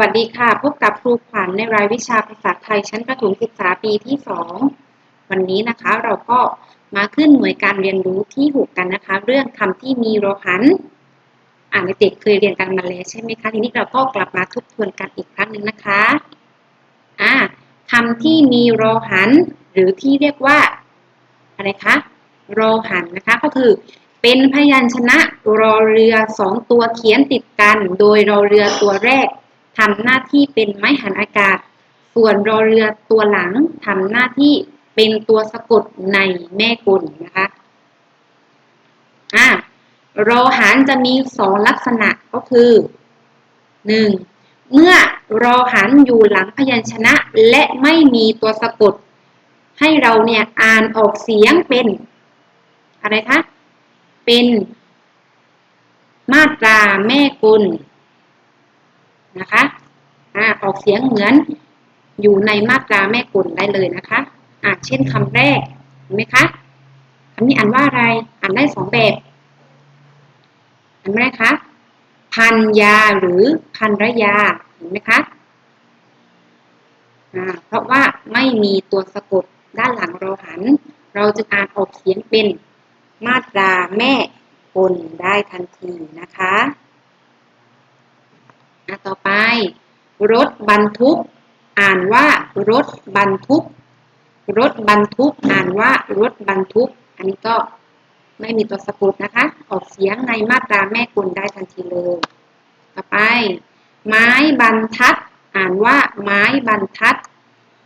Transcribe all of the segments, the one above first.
วัสดีค่ะ พบกับครูขวัญในรายวิชาภาษาไทยชั้นประถมศึกษาปีที่ 2 วันนี้นะคะเราก็มาขึ้นหน่วยการเรียนรู้ที่ 6 กันนะคะ เรื่องคำที่มีโรหัน อ่านเด็กเคยเรียนกันมาแล้วใช่ไหมคะทีนี้เราก็กลับมาทบทวนกันอีกครั้งหนึ่งนะคะอ่าคำที่มีโรหัน หรือที่เรียกว่าอะไรคะโรหันนะคะก็คือเป็นพยัญชนะรอเรือสองตัวเขียนติดกัน โดยรอเรือตัวแรก ทำหน้าที่เป็นไม้หันอากาศ ส่วนรอเรือตัวหลังทำหน้าที่เป็นตัวสะกดในแม่กลนะคะอ่ารอหันจะมีสองลักษณะก็คือหนึ่งเมื่อรอหันอยู่หลังพยัญชนะและไม่มีตัวสะกด ให้เราเนี่ยอ่านออกเสียงเป็น อะไรคะ เป็นมาตราแม่กุล นะคะอ่าออกเสียงเหมือนอยู่ในมาตราแม่กุลได้เลยนะคะอ่าเช่นคำแรกเห็นไหมคะคำนี้อ่านว่าอะไรอ่านได้สองแบบอันแรกคะพันยาหรือพันระยาเห็นไหมคะอ่าเพราะว่าไม่มีตัวสะกดด้านหลังเราหัน เราจึงอ่านออกเสียงเป็นมาตราแม่กลได้ทันทีนะคะ ต่อไป รถบรรทุก อ่านว่ารถบรรทุก รถบรรทุก อ่านว่ารถบรรทุก อันนี้ก็ไม่มีตัวสะกดนะคะ ออกเสียงในมาตราแม่กลได้ทันทีเลย ต่อไป ไม้บรรทัด อ่านว่า ไม้บรรทัด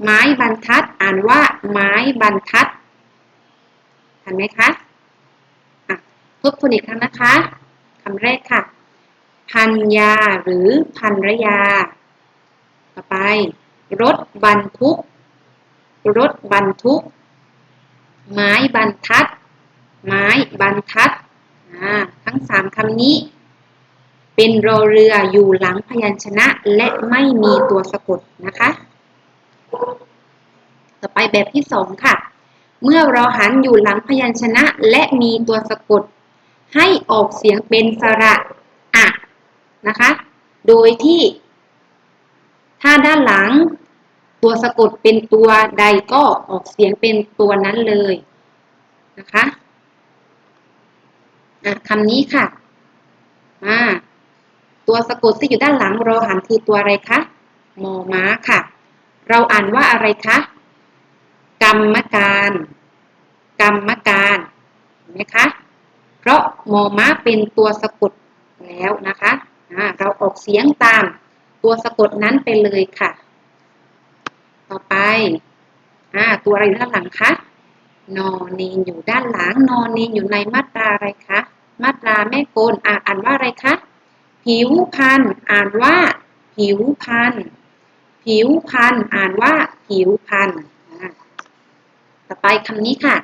ไม้บรรทัด อ่านว่า ไม้บรรทัดเห็นไหมคะทบทวนอีกครั้งนะคะคำแรกค่ะ พันยาหรือพันรยา ต่อไป รถบรรทุก รถบรรทุก ไม้บรรทัด ไม้บรรทัด ทั้งสามคำนี้ เป็นรอเรืออยู่หลังพยัญชนะและไม่มีตัวสะกดนะคะ ต่อไปแบบที่สองค่ะ เมื่อเราหันอยู่หลังพยัญชนะและมีตัวสะกด ให้ออกเสียงเป็นสระ นะคะ โดยที่ถ้าด้านหลังตัวสะกดเป็นตัวใดก็ออกเสียงเป็นตัวนั้นเลยนะคะะคำนี้ค่ะตัวสะกดที่อยู่ด้านหลังราหันคือตัวอะไรคะมอม้าค่ะ เราอ่านว่าอะไรคะกรรมการ กรรมการเห็นไหมคะ เพราะมอม้าเป็นตัวสะกดแล้วนะคะ เราออกเสียงตามตัวสะกดนั้นไปเลยค่ะ ต่อไปอตัวอะไรด้านหลังคะ นอนีนอยู่ด้านหลัง นอนีนอยู่ในมาตราอะไรคะ มาตราแม่โกนอ่านว่าอะไรคะ ผิวพัน อ่านว่า ผิวพัน ผิวพัน อ่านว่า ผิวพัน ต่อไปคำนี้ค่ะ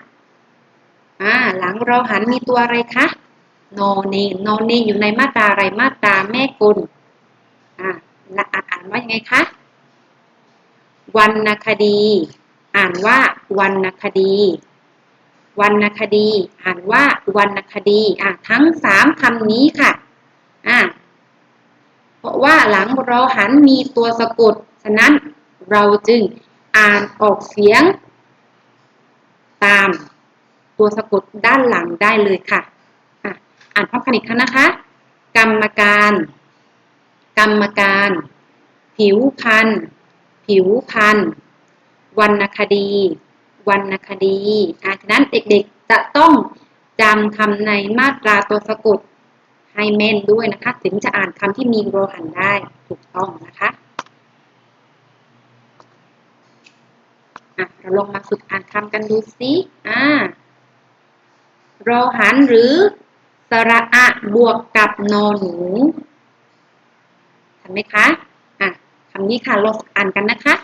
อ่า หลังเราหันมีตัวอะไรคะ นอเนนอเนอยู่ในมาตราอะไรมาตราแม่กุลอ่าอ่านว่ายังไงคะวรรณคดี อ่านว่าวรรณคดีวรรณคดี อ่านว่าวรรณคดีอ่าทั้งสามคำนี้ค่ะอ่าเพราะว่าหลังราหันมีตัวสะกดฉะนั้นเราจึงอ่านออกเสียง ตามตัวสะกดด้านหลังได้เลยค่ะ อ่านพร้อมกันอีกครั้งนะคะ กรรมการ กรรมการ ผิวพันผิวพันวรรณคดี วรรณคดีอ่าฉะนั้นเด็กๆจะต้องจำคำในมาตราตัวสะกดให้แม่นด้วยนะคะ ถึงจะอ่านคำที่มีโรหันได้ถูกต้องนะคะอะเราลองมาฝึกอ่านคำกันดูสิอ่าโรหันหรือ สระอะบวกกับนอหนูเห็นไหมคะอะคำนี้ค่ะเราอ่านกันนะคะ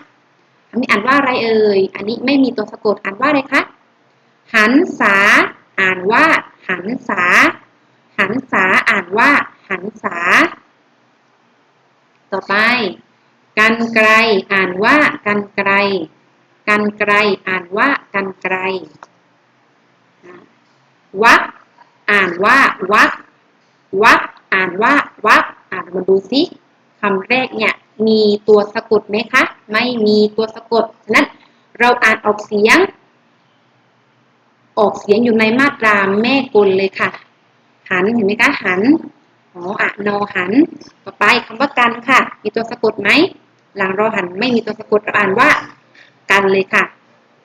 คำนี้อ่านว่าอะไรเอ่ย อันนี้ไม่มีตัวสะกดอ่านว่าอะไรคะ หันษา อ่านว่า หันษา หันษาอ่านว่า หันษา ต่อไป กันไกลอ่านว่า กันไกล กันไกลอ่านว่า กันไกลวัก อ่านว่าวักวักอ่านว่าวักอ่านมาดูซิคำแรกเนี่ยมีตัวสะกดไหมคะ ไม่มีตัวสะกดฉะนั้นเราอ่านออกเสียง ออกเสียงอยู่ในมาตราแม่กลเลยค่ะ หันเห็นไหมคะหันหออะนอหัน ต่อไปคำว่ากันค่ะ มีตัวสะกดไหม หลังรอหันไม่มีตัวสะกดเราอ่านว่า กันเลยค่ะ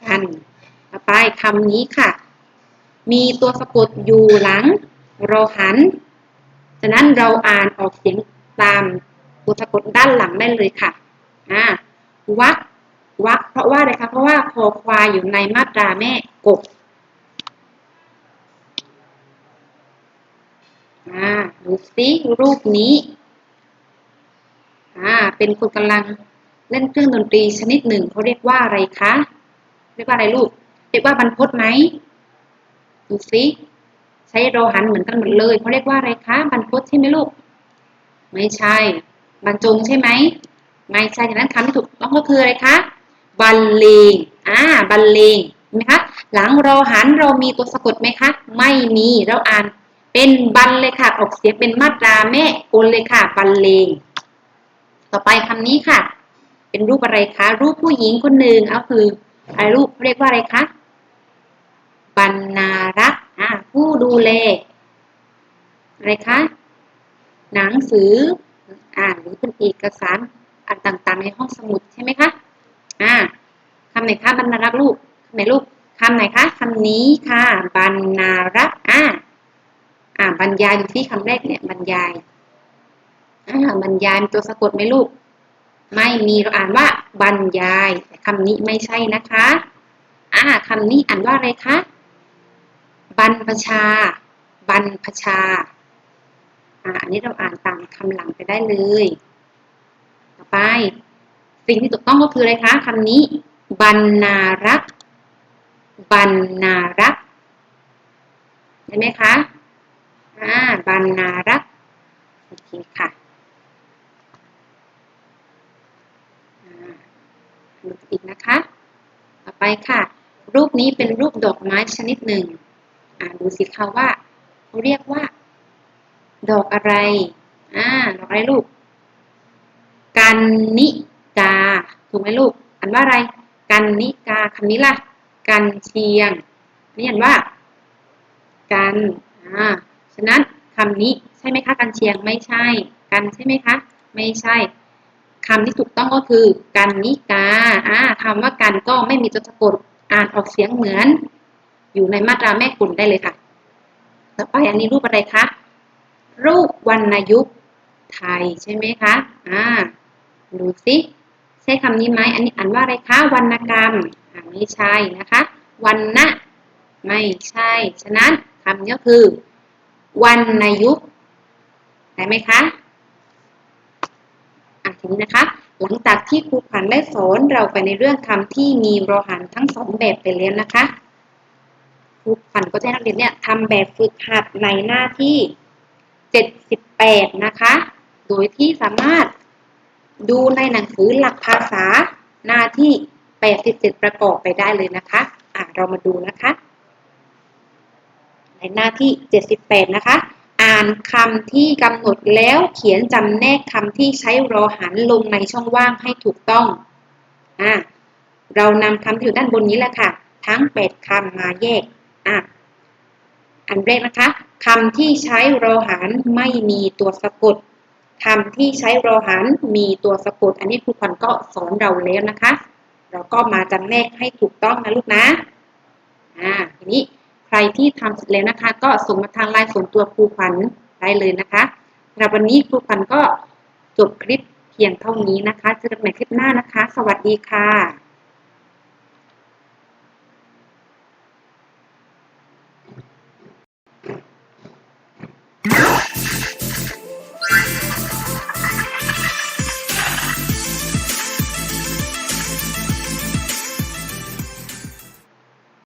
กัน ต่อไปคำนี้ค่ะ มีตัวสะกดอยู่หลังรอหัน ฉะนั้นเราอ่านออกเสียงตามตัวสะกดด้านหลังได้เลยค่ะอ่าวักวักเพราะว่าอะไรคะเพราะว่าคอควายอยู่ในมาตราแม่กบอ่าดูสิรูปนี้อ่าเป็นคนกำลังเล่นเครื่องดนตรีชนิดหนึ่งเขาเรียกว่าอะไรคะ เรียกว่าอะไรลูก เรียกว่าบรรพตไหม ดูสิใช้โรหันเหมือนกันหมดเลยเขาเรียกว่าอะไรคะบรรพตใช่ไหมลูก ไม่ใช่ บรรจงใช่ไหมไม่ใช่ฉะนั้นคำที่ถูกต้องก็คืออะไรคะบรรเลงอ่าบรรเลงเห็นไหมคะหลังรอหันเรามีตัวสะกดไหมคะไม่มีเราอ่านเป็นบรรเลยค่ะออกเสียงเป็นมาตราแม่กลเลยค่ะบรรเลง ต่อไปคำนี้ค่ะ เป็นรูปอะไรคะรูปผู้หญิงคนหนึ่งเอาคืออะไรรูปเรียกว่าอะไรคะ บรรณารักษ์ผู้ดูแลอะไรคะหนังสืออ่าหรือเป็นเอกสารอันต่างๆ ในห้องสมุดใช่ไหมคะอ่าคำไหนคะบรรณารักษ์ลูกคำไหนลูกคำไหนคะคำนี้ค่ะบรรณารักษ์อ่าอ่าบรรยายอยู่ที่คำแรกเนี่ยบรรยายอ่าบรรยายมีตัวสะกดไหมลูก ไม่มีเราอ่านว่าบรรยายแต่คำนี้ไม่ใช่นะคะอ่าคำนี้อ่านว่าอะไรคะ รรพชา บรรพชาอ่าอันนี้เราอ่านตามคำหลังไปได้เลย ต่อไป สิ่งที่ถูกต้องก็คืออะไรคะคำนี้ บรรณารักษ์ บรรณารักษ์ใช่ไหมคะอ่าบรรณารักษ์โอเคค่ะอีกนะคะ ต่อไปค่ะ รูปนี้เป็นรูปดอกไม้ชนิดหนึ่ง อ่าดูสิคะว่าเขาเรียกว่า ดอกอะไร อ่า ดอกอะไรลูก กันนิกา ถูกไหมลูกอันว่าอะไร กันนิกาคำนี้ล่ะ กันเชียง นี่อันว่า กัน อ่า ฉะนั้นคำนี้ใช่ไหมคะ กันเชียงไม่ใช่ กันใช่ไหมคะ ไม่ใช่คำที่ถูกต้องก็คือ กันนิกา อ่าคำว่ากันก็ไม่มีตัวสะกด อ่านออกเสียงเหมือน อยู่ในมาตราแม่กลุ่นได้เลยค่ะ ต่อไปอันนี้รูปอะไรคะ รูปวรรณยุกต์ไทยใช่ไหมคะ อ่า ดูสิ ใช่คำนี้ไหม อันนี้อ่านว่าอะไรคะ วรรณกรรม อ่าไม่ใช่นะคะ วรรณะ ไม่ใช่ ฉะนั้นคำนี้ก็คือวรรณยุกต์ได้ไหมคะ อะทีนี้นะคะ หลังจากที่ครูขวัญได้สอนเราไปในเรื่องคำที่มีโรหันทั้งสองแบบไปแล้วนะคะ ครูขวัญก็จะให้นักเรียนเนี่ยทำแบบฝึกหัดในหน้าที่ 78 นะคะ โดยที่สามารถดูในหนังสือหลักภาษาหน้าที่ 87 ประกอบไปได้เลยนะคะ อะเรามาดูนะคะ ในหน้าที่ 78 นะคะ อ่านคำที่กำหนดแล้วเขียนจำแนกคำที่ใช้รอหันลงในช่องว่างให้ถูกต้อง อะเรานำคำที่อยู่ด้านบนนี้แหละค่ะ ทั้ง 8คำมาแยก อะอันแรกนะคะคำที่ใช้รอหันไม่มีตัวสะกดคำที่ใช้รอหันมีตัวสะกด อันนี้ครูขวัญก็สอนเราแล้วนะคะ เราก็มาจำแนกให้ถูกต้องนะลูกนะอ่าทีนี้ใครที่ทำเสร็จแล้วนะคะ ก็ส่งมาทางไลน์ส่วนตัวครูขวัญได้เลยนะคะสำหรับวันนี้ครูขวัญก็จบคลิปเพียงเท่านี้นะคะเจอกันใหม่คลิปหน้านะคะ สวัสดีค่ะ